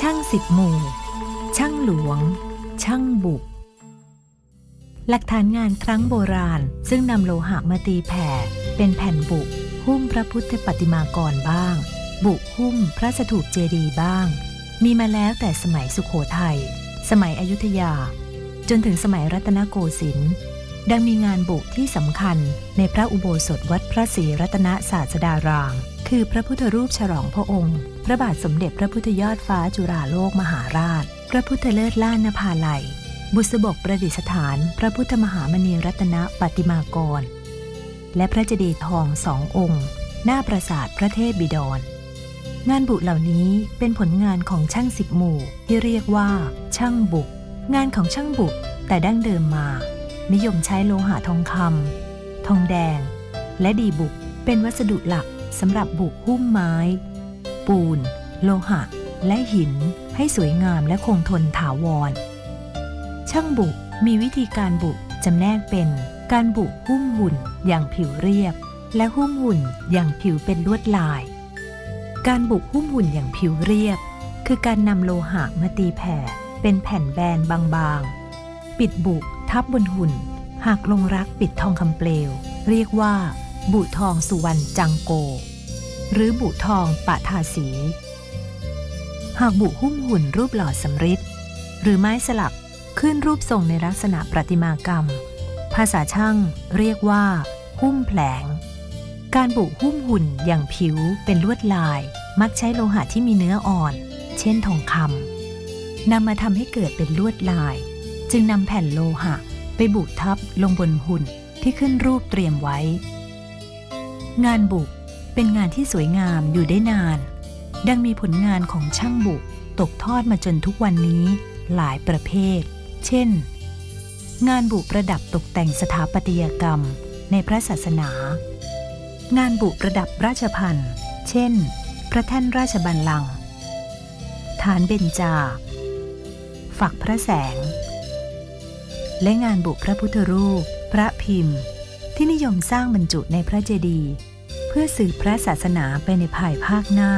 ช่างสิบหมู่ ช่างหลวง ช่างบุก หลักฐานงานครั้งโบราณ ซึ่งนำโลหะมาตีแผ่ เป็นแผ่นบุก หุ้มพระพุทธปฏิมากรบ้าง บุกหุ้มพระสถูปเจดีย์บ้าง มีมาแล้วแต่สมัยสุขโขทัย สมัยอยุธยา จนถึงสมัยรัตนโกสินทร์ดังมีงานบุกที่สำคัญในพระอุโบสถวัดพระศรีรัตนศาสดาราม คือพระพุทธรูปฉลองพระองค์ พระบาทสมเด็จพระพุทธยอดฟ้าจุฬาโลกมหาราช พระพุทธเลิศล้านนภาลัย บุษบกประดิษฐาน พระพุทธมหามณีรัตนปฏิมากร และพระเจดีย์ทองสององค์ หน้าปราสาทพระเทพบิดร งานบุเหล่านี้เป็นผลงานของช่างสิบหมู่ที่เรียกว่า ช่างบุก งานของช่างบุกแต่ดั้งเดิมมา นิยมใช้โลหะทองคำทองแดง และดีบุกเป็นวัสดุหลัก สำหรับบุกหุ้มไม้ ปูน โลหะ และหินให้สวยงามและคงทนถาวร ช่างบุกมีวิธีการบุกจำแนกเป็น การบุกหุ้มหุ่นอย่างผิวเรียบ และหุ้มหุ่นอย่างผิวเป็นลวดลาย การบุกหุ้มหุ่นอย่างผิวเรียบ คือการนำโลหะมาตีแผ่ เป็นแผ่นแบนบางๆ ปิดบุกทับบนหุ่น หากลงรักปิดทองคำเปลว เรียกว่า บุทองสุวรรณจังโก หรือบุทองปะทาสี หากบุหุ้มหุ่นรูปหล่อสำริดหรือไม้สลักขึ้นรูปทรงในลักษณะประติมากรรม ภาษาช่างเรียกว่า หุ้มแผลง การบุหุ้มหุ่นอย่างผิวเป็นลวดลาย มักใช้โลหะที่มีเนื้ออ่อน เช่นทองคำนำมาทำให้เกิดเป็นลวดลาย จึงนำแผ่นโลหะไปบุทับลงบนหุ่นที่ขึ้นรูปเตรียมไว้ งานบุกเป็นงานที่สวยงามอยู่ได้นาน ดังมีผลงานของช่างบุกตกทอดมาจนทุกวันนี้หลายประเภท เช่น งานบุประดับตกแต่งสถาปัตยกรรมในพระศาสนา งานบุประดับราชพันธ์เช่น พระแท่นราชบัลลังก์ฐานเบญจา ฝักพระแสง และงานบุพระพุทธรูป พระพิมพ์ ที่นิยมสร้างบรรจุในพระเจดีย์เพื่อสื่อพระศาสนาไปในภายภาคหน้า